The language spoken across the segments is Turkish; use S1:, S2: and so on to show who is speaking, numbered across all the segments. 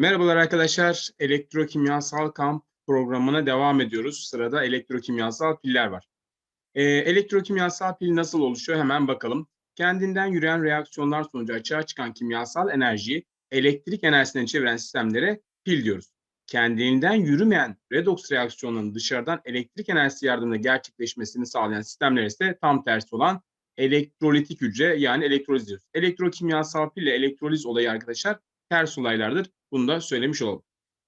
S1: Merhabalar arkadaşlar. Elektrokimyasal kamp programına devam ediyoruz. Sırada elektrokimyasal piller var. Ee, elektrokimyasal pil nasıl oluşuyor hemen bakalım. Kendinden yürüyen reaksiyonlar sonucu açığa çıkan kimyasal enerjiyi elektrik enerjisine çeviren sistemlere pil diyoruz. Kendiliğinden yürümeyen redoks reaksiyonunun dışarıdan elektrik enerjisi yardımıyla gerçekleşmesini sağlayan sistemler ise tam tersi olan elektrolitik hücre yani elektroliz diyoruz. Elektrokimyasal pil ile elektroliz olayı arkadaşlar ters olaylardır. Bunu da söylemiş olalım.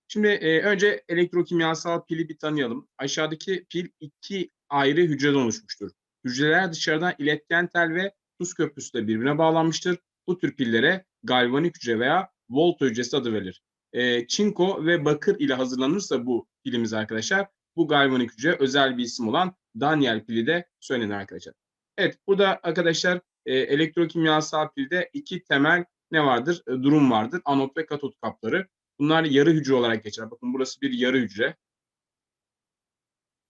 S1: Şimdi e, önce elektrokimyasal pili bir tanıyalım. Aşağıdaki pil iki ayrı hücreden oluşmuştur. Hücreler dışarıdan iletken tel ve tuz köprüsü birbirine bağlanmıştır. Bu tür pillere galvanik hücre veya volta hücresi adı verilir. E, çinko ve bakır ile hazırlanırsa bu pilimiz arkadaşlar, bu galvanik hücre özel bir isim olan Daniel pili de söylenir arkadaşlar. Evet, burada arkadaşlar e, elektrokimyasal pilde iki temel ne vardır? E, durum vardır. Anot ve katot kapları. Bunlar yarı hücre olarak geçer. Bakın burası bir yarı hücre.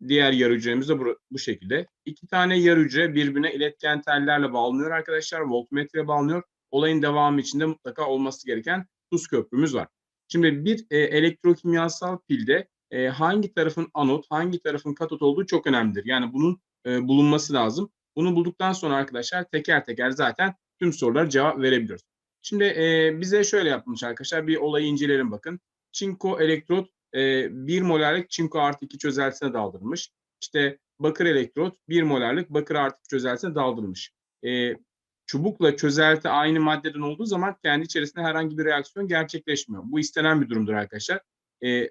S1: Diğer yarı hücremiz de bu, bu şekilde. İki tane yarı hücre birbirine iletken tellerle bağlanıyor arkadaşlar. Voltmetre bağlanıyor. Olayın devamı içinde mutlaka olması gereken tuz köprümüz var. Şimdi bir e, elektrokimyasal pilde e, hangi tarafın anot, hangi tarafın katot olduğu çok önemlidir. Yani bunun e, bulunması lazım. Bunu bulduktan sonra arkadaşlar teker teker zaten tüm sorulara cevap verebiliyoruz. Şimdi e, bize şöyle yapmış arkadaşlar. Bir olayı inceleyelim bakın. Çinko elektrot e, 1 molarlık çinko artı 2 çözeltisine daldırılmış. İşte bakır elektrot 1 molarlık bakır artı 2 çözeltisine daldırılmış. E, çubukla çözelti aynı maddeden olduğu zaman kendi içerisinde herhangi bir reaksiyon gerçekleşmiyor. Bu istenen bir durumdur arkadaşlar. E,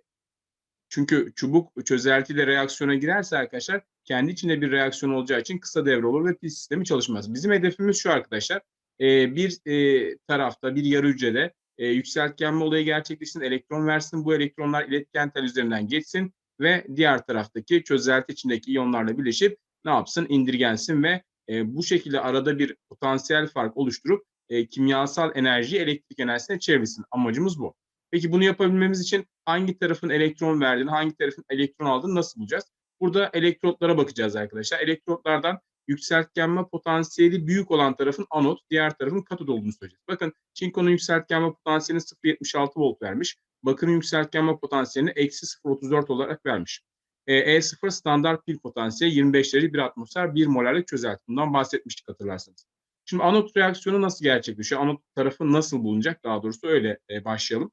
S1: çünkü çubuk çözeltiyle reaksiyona girerse arkadaşlar kendi içinde bir reaksiyon olacağı için kısa devre olur ve pil sistemi çalışmaz. Bizim hedefimiz şu arkadaşlar e, bir e, tarafta bir yarı hücrede e, yükseltgenme olayı gerçekleşsin, elektron versin, bu elektronlar iletken tel üzerinden geçsin ve diğer taraftaki çözelti içindeki iyonlarla birleşip ne yapsın? indirgensin ve e, bu şekilde arada bir potansiyel fark oluşturup e, kimyasal enerjiyi elektrik enerjisine çevirsin. Amacımız bu. Peki bunu yapabilmemiz için hangi tarafın elektron verdiğini, hangi tarafın elektron aldığını nasıl bulacağız? Burada elektrotlara bakacağız arkadaşlar. Elektrotlardan yükseltgenme potansiyeli büyük olan tarafın anot, diğer tarafın katot olduğunu söyleyeceğiz. Bakın çinkonun yükseltgenme potansiyelini 0.76 volt vermiş. Bakırın yükseltgenme potansiyelini eksi 0.34 olarak vermiş. E, E0 standart pil potansiyeli 25 derece 1 atmosfer 1 molarlık çözelti. Bundan bahsetmiştik hatırlarsanız. Şimdi anot reaksiyonu nasıl gerçekleşiyor? Anot tarafı nasıl bulunacak? Daha doğrusu öyle e, başlayalım.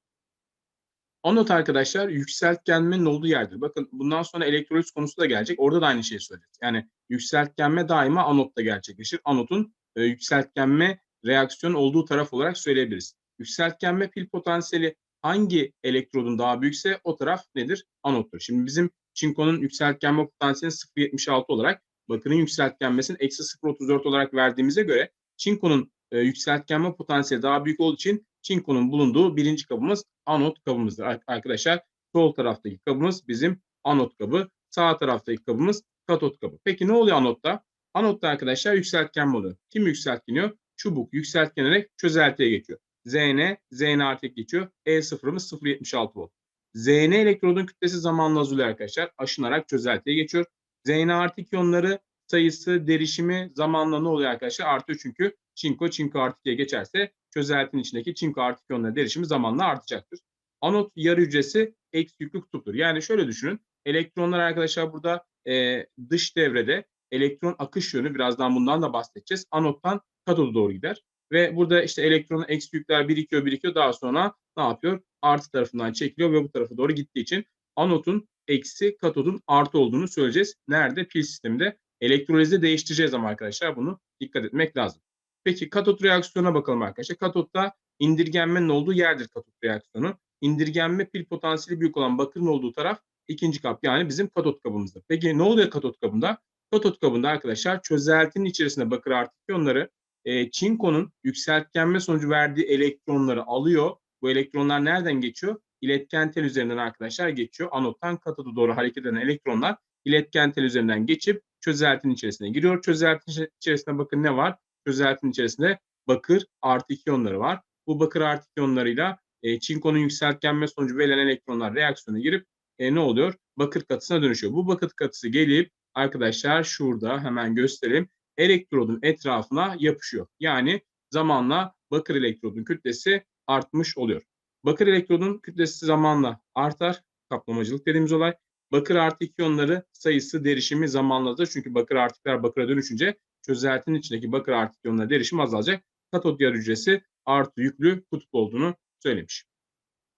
S1: Anot arkadaşlar yükseltgenmenin olduğu yerdir. Bakın bundan sonra elektroliz konusu da gelecek. Orada da aynı şeyi söyleyeceğiz. Yani yükseltgenme daima anotta gerçekleşir. Anotun e, yükseltgenme reaksiyon olduğu taraf olarak söyleyebiliriz. Yükseltgenme pil potansiyeli hangi elektrodun daha büyükse o taraf nedir? Anottur. Şimdi bizim çinkonun yükseltgenme potansiyeli 0.76 olarak bakırın yükseltgenmesini eksi 0.34 olarak verdiğimize göre çinkonun e, yükseltgenme potansiyeli daha büyük olduğu için çinkonun bulunduğu birinci kabımız anot kabımızdır arkadaşlar. Sol taraftaki kabımız bizim anot kabı. Sağ taraftaki kabımız katot kabı. Peki ne oluyor anotta? Anotta arkadaşlar yükseltgenme oluyor. Kim yükseltgeniyor? Çubuk yükseltgenerek çözeltiye geçiyor. Zn, Zn artık geçiyor. E sıfırımız 0.76 volt. Zn elektrodun kütlesi zamanla azalıyor arkadaşlar. Aşınarak çözeltiye geçiyor. Zn artık iyonları sayısı, derişimi zamanla ne oluyor arkadaşlar? Artıyor çünkü çinko, çinko artı geçerse çözeltinin içindeki çinko artı iyonların derişimi zamanla artacaktır. Anot yarı hücresi eksi yüklü kutuptur. Yani şöyle düşünün. Elektronlar arkadaşlar burada e, dış devrede elektron akış yönü birazdan bundan da bahsedeceğiz. Anottan katoda doğru gider. Ve burada işte elektronun eksi yükler birikiyor birikiyor daha sonra ne yapıyor? Artı tarafından çekiliyor ve bu tarafa doğru gittiği için anotun eksi katodun artı olduğunu söyleyeceğiz. Nerede? Pil sisteminde. Elektrolizde değiştireceğiz ama arkadaşlar bunu dikkat etmek lazım. Peki katot reaksiyona bakalım arkadaşlar. Katotta indirgenmenin olduğu yerdir katot reaksiyonu. İndirgenme pil potansiyeli büyük olan bakırın olduğu taraf ikinci kap yani bizim katot kabımızdır. Peki ne oluyor katot kabında? Katot kabında arkadaşlar çözeltinin içerisinde bakır artı iyonları e, çinkonun yükseltgenme sonucu verdiği elektronları alıyor. Bu elektronlar nereden geçiyor? İletken tel üzerinden arkadaşlar geçiyor. Anottan katoda doğru hareket eden elektronlar iletken tel üzerinden geçip çözeltinin içerisine giriyor. Çözeltinin içerisinde bakın ne var? Çözeltinin içerisinde bakır artı iyonları var. Bu bakır artı iyonlarıyla e, çinkonun yükseltgenme sonucu verilen elektronlar reaksiyona girip e, ne oluyor? Bakır katısına dönüşüyor. Bu bakır katısı gelip arkadaşlar şurada hemen göstereyim. Elektrodun etrafına yapışıyor. Yani zamanla bakır elektrodun kütlesi artmış oluyor. Bakır elektrodun kütlesi zamanla artar. Kaplamacılık dediğimiz olay. Bakır artı iyonları sayısı derişimi zamanla azalır. Çünkü bakır artıklar bakıra dönüşünce çözeltinin içindeki bakır artı iyonları derişimi azalacak. Katot yarı hücresi artı yüklü kutup olduğunu söylemiş.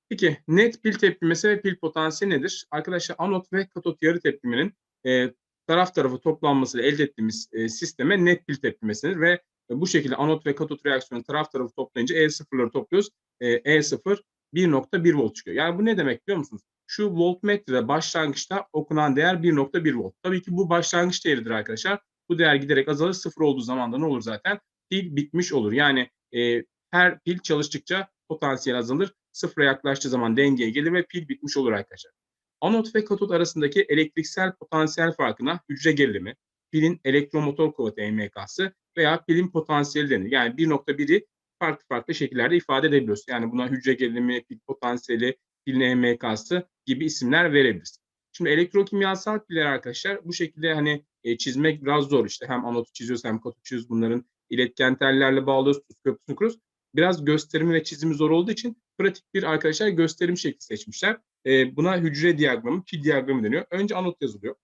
S1: Peki net pil tepkimesi ve pil potansiyeli nedir? Arkadaşlar anot ve katot yarı tepkiminin e, taraf tarafı toplanmasıyla elde ettiğimiz e, sisteme net pil tepkimesidir ve bu şekilde anot ve katot reaksiyonu taraf tarafı toplayınca E0'ları topluyoruz. E, E0 1.1 volt çıkıyor. Yani bu ne demek biliyor musunuz? Şu voltmetrede başlangıçta okunan değer 1.1 volt. Tabii ki bu başlangıç değeridir arkadaşlar. Bu değer giderek azalır. Sıfır olduğu zaman da ne olur zaten? Pil bitmiş olur. Yani e, her pil çalıştıkça potansiyel azalır. Sıfıra yaklaştığı zaman dengeye gelir ve pil bitmiş olur arkadaşlar. Anot ve katot arasındaki elektriksel potansiyel farkına hücre gerilimi, pilin elektromotor kuvveti EMK'sı veya pilin potansiyeli denir. Yani 1.1'i farklı farklı şekillerde ifade edebiliyoruz. Yani buna hücre gerilimi, pil potansiyeli, pilin EMK'sı gibi isimler verebiliriz. Şimdi elektrokimyasal piller arkadaşlar bu şekilde hani e, çizmek biraz zor işte. Hem anotu çiziyoruz hem katotu çiziyoruz. Bunların iletken tellerle bağlıyoruz, tuz köprüsünü kuruyoruz. Biraz gösterimi ve çizimi zor olduğu için pratik bir arkadaşlar gösterim şekli seçmişler. E, buna hücre diyagramı, pil diyagramı deniyor. Önce anot yazılıyor.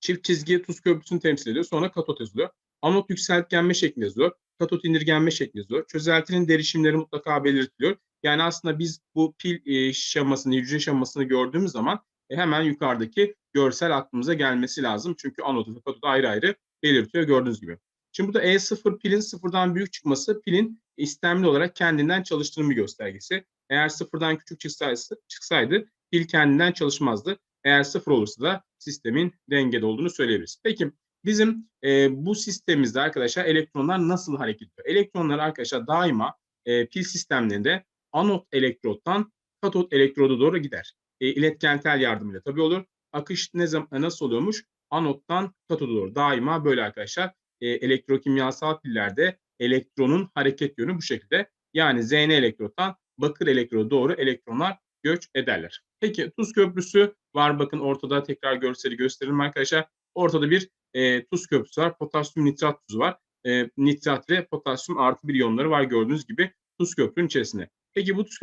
S1: Çift çizgi tuz köprüsünü temsil ediyor. Sonra katot yazılıyor. Anot yükseltgenme şekli yazılıyor. Katot indirgenme şekli yazılıyor. Çözeltinin derişimleri mutlaka belirtiliyor. Yani aslında biz bu pil e, şemasını, hücre şemasını gördüğümüz zaman e, hemen yukarıdaki görsel aklımıza gelmesi lazım. Çünkü anotu ve katotu ayrı ayrı belirtiyor gördüğünüz gibi. Şimdi burada E0 pilin sıfırdan büyük çıkması pilin istemli olarak kendinden çalıştığının göstergesi. Eğer sıfırdan küçük çıksaydı, çıksaydı pil kendinden çalışmazdı. Eğer sıfır olursa da sistemin dengede olduğunu söyleyebiliriz. Peki bizim e, bu sistemimizde arkadaşlar elektronlar nasıl hareket ediyor? Elektronlar arkadaşlar daima e, pil sistemlerinde anot elektrottan katot elektroda doğru gider. E, iletken tel yardımıyla tabii olur. Akış ne zaman nasıl oluyormuş? Anottan katoda doğru. Daima böyle arkadaşlar. E, elektrokimyasal pillerde elektronun hareket yönü bu şekilde. Yani Zn elektrottan bakır elektroda doğru elektronlar göç ederler. Peki tuz köprüsü var. Bakın ortada tekrar görseli gösterelim arkadaşlar. Ortada bir e, tuz köprüsü var. Potasyum nitrat tuzu var. E, nitrat ve potasyum artı bir iyonları var gördüğünüz gibi tuz köprünün içerisinde. Peki bu tuz,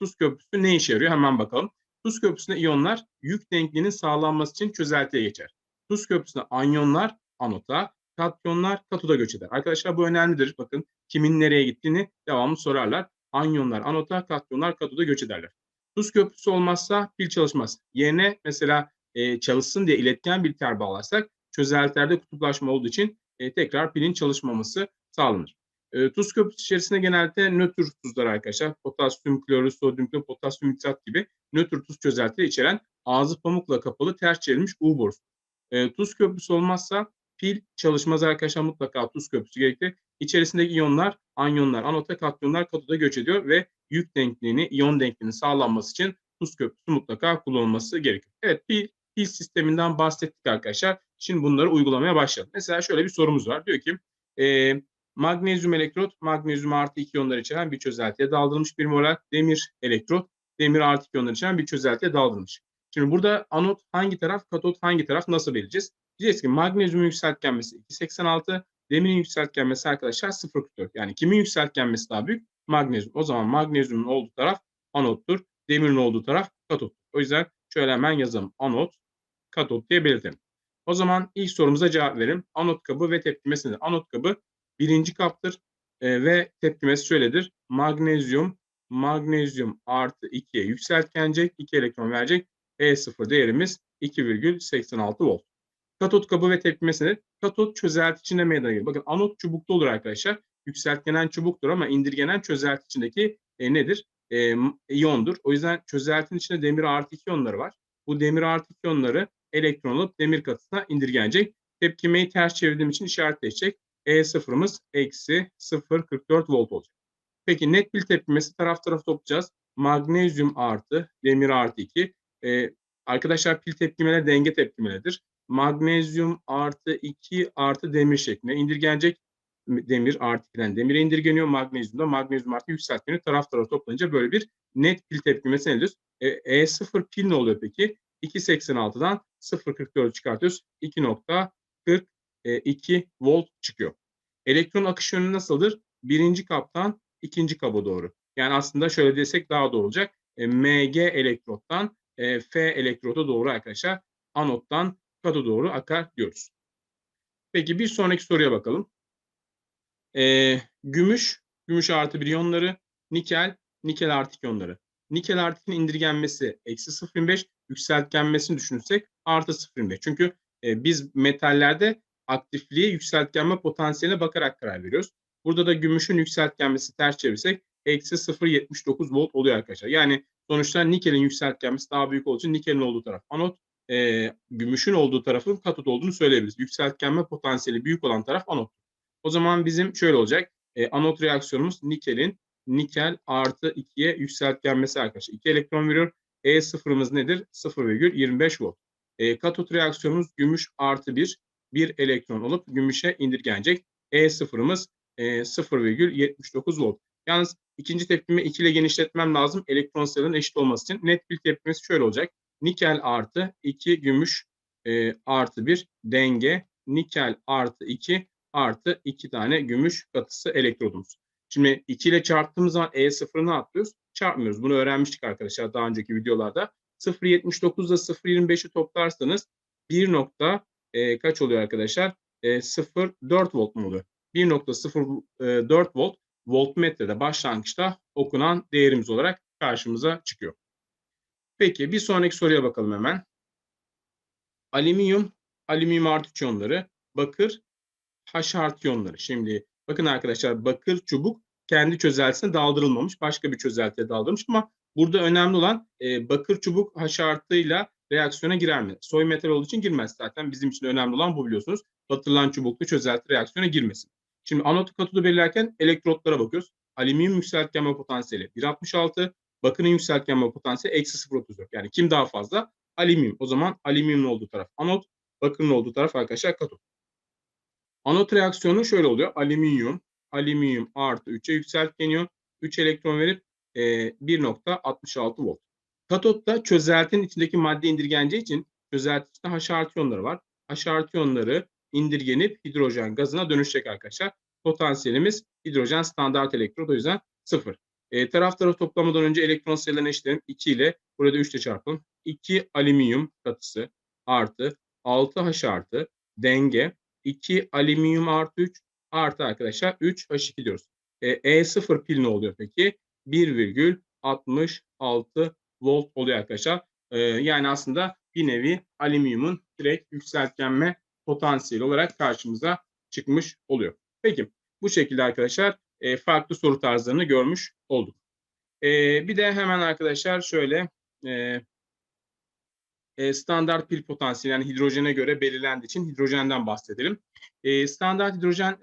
S1: tuz köprüsü ne işe yarıyor? Hemen bakalım. Tuz köprüsünde iyonlar yük denkliğinin sağlanması için çözeltiye geçer. Tuz köprüsünde anyonlar anota, katyonlar katoda göç eder. Arkadaşlar bu önemlidir. Bakın kimin nereye gittiğini devamlı sorarlar. Anyonlar anota, katyonlar katoda göç ederler. Tuz köprüsü olmazsa pil çalışmaz. Yerine mesela e, çalışsın diye iletken bir tel bağlarsak çözeltilerde kutuplaşma olduğu için e, tekrar pilin çalışmaması sağlanır. E, tuz köprüsü içerisinde genelde nötr tuzlar arkadaşlar. Potasyum klorür, sodyum klorür, potasyum nitrat gibi nötr tuz çözeltileri içeren ağzı pamukla kapalı ters çevrilmiş U borusu. E, tuz köprüsü olmazsa pil çalışmaz arkadaşlar mutlaka tuz köprüsü gerekli. İçerisindeki iyonlar, anyonlar, anota, katyonlar katoda göç ediyor ve yük denkliğini, iyon denkliğinin sağlanması için tuz köprüsü mutlaka kullanılması gerekiyor. Evet pil, pil sisteminden bahsettik arkadaşlar. Şimdi bunları uygulamaya başlayalım. Mesela şöyle bir sorumuz var. Diyor ki e, magnezyum elektrot, magnezyum artı iki iyonlar içeren bir çözeltiye daldırılmış bir molekül. Demir elektrot, demir artı iki iyonlar içeren bir çözeltiye daldırılmış. Şimdi burada anot hangi taraf, katot hangi taraf nasıl belirleyeceğiz? Diyeceğiz ki magnezyumun yükseltgenmesi 2.86, demirin yükseltgenmesi arkadaşlar 0.44. Yani kimin yükseltgenmesi daha büyük? Magnezyum. O zaman magnezyumun olduğu taraf anottur, demirin olduğu taraf katot. O yüzden şöyle hemen yazalım. Anot, katot diye belirtelim. O zaman ilk sorumuza cevap verelim. Anot kabı ve tepkimesi? Anot kabı birinci kaptır e, ve tepkimesi şöyledir. Magnezyum, magnezyum artı 2'ye yükseltgenecek, 2 elektron verecek. E0 değerimiz 2,86 volt. Katot kabı ve tepkimesi nedir? Katot çözelti içinde meydana gelir. Bakın anot çubuklu olur arkadaşlar. Yükseltgenen çubuktur ama indirgenen çözelti içindeki e, nedir? E, iyondur. O yüzden çözeltinin içinde demir artı 2 iyonları var. Bu demir artı 2 iyonları elektron alıp demir katısına indirgenecek. Tepkimeyi ters çevirdiğim için işaretleyecek. E sıfırımız eksi 0,44 volt olacak. Peki net pil tepkimesi taraf taraf toplayacağız. Magnezyum artı demir artı 2. Ee, arkadaşlar pil tepkimeleri denge tepkimeleridir. Magnezyum artı 2 artı demir şeklinde indirgenecek. Demir artı 2'den demire indirgeniyor. Magnezyumda magnezyum artı yükseltgeni taraf taraf toplanınca böyle bir net pil tepkimesi elde E, E0 pil ne oluyor peki? 2.86'dan 0.44 çıkartıyoruz. 2.42 volt çıkıyor. Elektron akış yönü nasıldır? Birinci kaptan ikinci kaba doğru. Yani aslında şöyle desek daha doğru olacak. E, Mg elektrottan e, F elektroda doğru arkadaşlar anottan katoda doğru akar diyoruz. Peki bir sonraki soruya bakalım. E, gümüş, gümüş artı bir iyonları, nikel, nikel artı iki iyonları. Nikel artı indirgenmesi eksi 0,5, yükseltgenmesini düşünürsek artı 0,5. Çünkü e, biz metallerde aktifliği yükseltgenme potansiyeline bakarak karar veriyoruz. Burada da gümüşün yükseltgenmesi ters çevirsek eksi 0,79 volt oluyor arkadaşlar. Yani sonuçta nikelin yükseltgenmesi daha büyük olduğu için nikelin olduğu taraf anot, e, gümüşün olduğu tarafın katot olduğunu söyleyebiliriz. Yükseltgenme potansiyeli büyük olan taraf anot. O zaman bizim şöyle olacak. E, anot reaksiyonumuz nikelin nikel artı 2'ye yükseltgenmesi arkadaşlar. 2 elektron veriyor. E sıfırımız nedir? 0,25 volt. E, katot reaksiyonumuz gümüş artı 1. 1 elektron olup gümüşe indirgenecek. E sıfırımız e, 0,79 volt. Yalnız ikinci tepkimi 2 ile genişletmem lazım. Elektron sayılarının eşit olması için. Net bir tepkimesi şöyle olacak. Nikel artı 2 gümüş e, artı 1 denge. Nikel artı 2 artı 2 tane gümüş katısı elektrodumuz. Şimdi 2 ile çarptığımız zaman E sıfırını atlıyoruz. Çarpmıyoruz. Bunu öğrenmiştik arkadaşlar daha önceki videolarda. 0.79 ile 0.25'i toplarsanız 1 nokta e, kaç oluyor arkadaşlar? E, 0.4 volt mu oluyor? 1.04 e, volt voltmetrede başlangıçta okunan değerimiz olarak karşımıza çıkıyor. Peki bir sonraki soruya bakalım hemen. Alüminyum, alüminyum artı iyonları, bakır, H artı iyonları. Şimdi bakın arkadaşlar bakır çubuk kendi çözeltisine daldırılmamış. Başka bir çözeltiye daldırılmış ama burada önemli olan e, bakır çubuk H artıyla reaksiyona girer mi? Soy metal olduğu için girmez zaten. Bizim için önemli olan bu biliyorsunuz. Batırılan çubuklu çözelti reaksiyona girmesin. Şimdi anot katodu belirlerken elektrotlara bakıyoruz. Alüminyum yükseltgenme potansiyeli 1.66, bakırın yükseltgenme potansiyeli eksi 0.34. Yani kim daha fazla? Alüminyum. O zaman alüminyumun olduğu taraf anot, bakırın olduğu taraf arkadaşlar katot. Anot reaksiyonu şöyle oluyor. Alüminyum, alüminyum artı 3'e yükseltgeniyor. 3 elektron verip e, 1.66 volt. Katotta çözeltinin içindeki madde indirgeneceği için çözelti içinde H artı iyonları var. H artı iyonları indirgenip hidrojen gazına dönüşecek arkadaşlar. Potansiyelimiz hidrojen standart elektrot o yüzden 0. E, taraf tarafı toplamadan önce elektron sayılarını eşitleyelim. 2 ile burada 3 ile çarpalım. 2 alüminyum katısı artı 6 H artı denge 2 alüminyum artı 3 artı arkadaşlar 3 H2 diyoruz. E, E0 pil ne oluyor peki? 1,66 volt oluyor arkadaşlar. E, yani aslında bir nevi alüminyumun direkt yükseltgenme potansiyeli olarak karşımıza çıkmış oluyor. Peki bu şekilde arkadaşlar e, farklı soru tarzlarını görmüş olduk. E, bir de hemen arkadaşlar şöyle e, e, standart pil potansiyeli yani hidrojene göre belirlendiği için hidrojenden bahsedelim. Standart hidrojen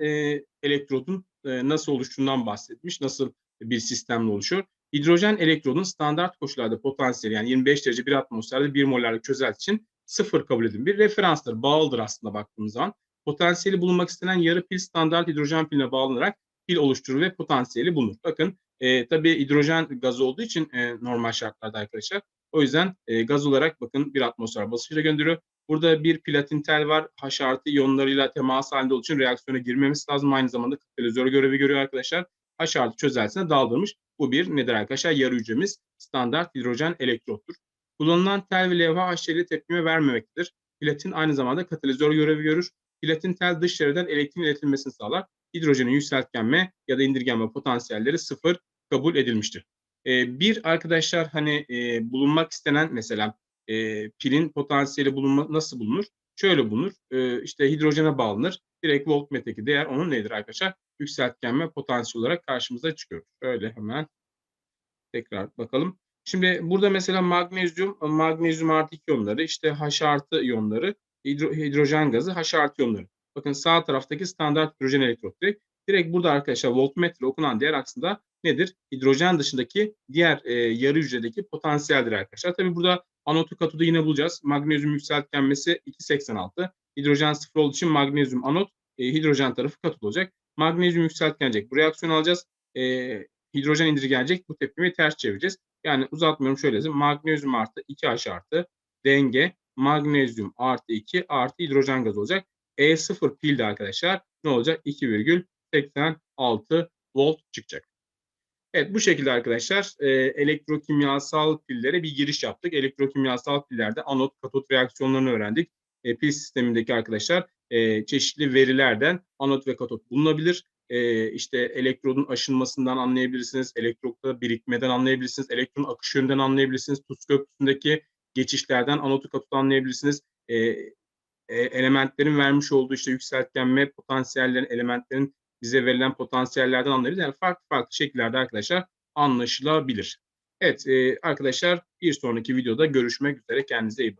S1: elektrodun nasıl oluştuğundan bahsetmiş, nasıl bir sistemle oluşuyor. Hidrojen elektrodun standart koşullarda potansiyeli yani 25 derece bir atmosferde 1 molarlık çözelti için sıfır kabul edin. Bir referanstır, bağlıdır aslında baktığımız zaman. Potansiyeli bulunmak istenen yarı pil standart hidrojen piline bağlanarak pil oluşturur ve potansiyeli bulunur. Bakın e, tabii hidrojen gazı olduğu için e, normal şartlarda arkadaşlar. O yüzden e, gaz olarak bakın bir atmosfer basıncıyla gönderiyor. Burada bir platin tel var. H artı iyonlarıyla temas halinde olduğu için reaksiyona girmemesi lazım. Aynı zamanda katalizör görevi görüyor arkadaşlar. H artı çözeltisine daldırmış. Bu bir nedir arkadaşlar? Yarı hücremiz standart hidrojen elektrottur. Kullanılan tel ve levha HCl tepkime vermemektedir. Platin aynı zamanda katalizör görevi görür. Platin tel dış çevreden elektriğin iletilmesini sağlar. Hidrojenin yükseltgenme ya da indirgenme potansiyelleri sıfır kabul edilmiştir. Ee, bir arkadaşlar hani e, bulunmak istenen mesela e, pilin potansiyeli bulunma, nasıl bulunur? Şöyle bulunur. E, işte hidrojene bağlanır. Direkt voltmetredeki değer onun nedir arkadaşlar? Yükseltgenme potansiyel olarak karşımıza çıkıyor. Şöyle hemen tekrar bakalım. Şimdi burada mesela magnezyum, magnezyum artı iyonları, işte H artı iyonları, hidro, hidrojen gazı, H artı iyonları. Bakın sağ taraftaki standart hidrojen elektrot direkt. Direkt burada arkadaşlar voltmetre okunan değer aslında nedir? Hidrojen dışındaki diğer e, yarı hücredeki potansiyeldir arkadaşlar. Tabi burada anotu katodu yine bulacağız. Magnezyum yükseltgenmesi 2.86. Hidrojen sıfır olduğu için magnezyum anot, e, hidrojen tarafı katot olacak. Magnezyum yükseltgenecek. Bu reaksiyonu alacağız. E, hidrojen indirgenecek. Bu tepkimi ters çevireceğiz. Yani uzatmıyorum şöyle yazayım. Magnezyum artı 2H artı denge magnezyum artı 2 artı hidrojen gazı olacak. E0 pilde arkadaşlar ne olacak? 2,86 volt çıkacak. Evet bu şekilde arkadaşlar e, elektrokimyasal pillere bir giriş yaptık. Elektrokimyasal pillerde anot katot reaksiyonlarını öğrendik. E, pil sistemindeki arkadaşlar e, çeşitli verilerden anot ve katot bulunabilir. E, işte elektrodun aşınmasından anlayabilirsiniz, elektrodda birikmeden anlayabilirsiniz, elektron akış yönünden anlayabilirsiniz, tuz köprüsündeki geçişlerden anotu katotu anlayabilirsiniz. E, e, elementlerin vermiş olduğu işte yükseltgenme potansiyellerin, elementlerin bize verilen potansiyellerden anlayabiliriz. Yani farklı farklı şekillerde arkadaşlar anlaşılabilir. Evet e, arkadaşlar bir sonraki videoda görüşmek üzere. Kendinize iyi bakın.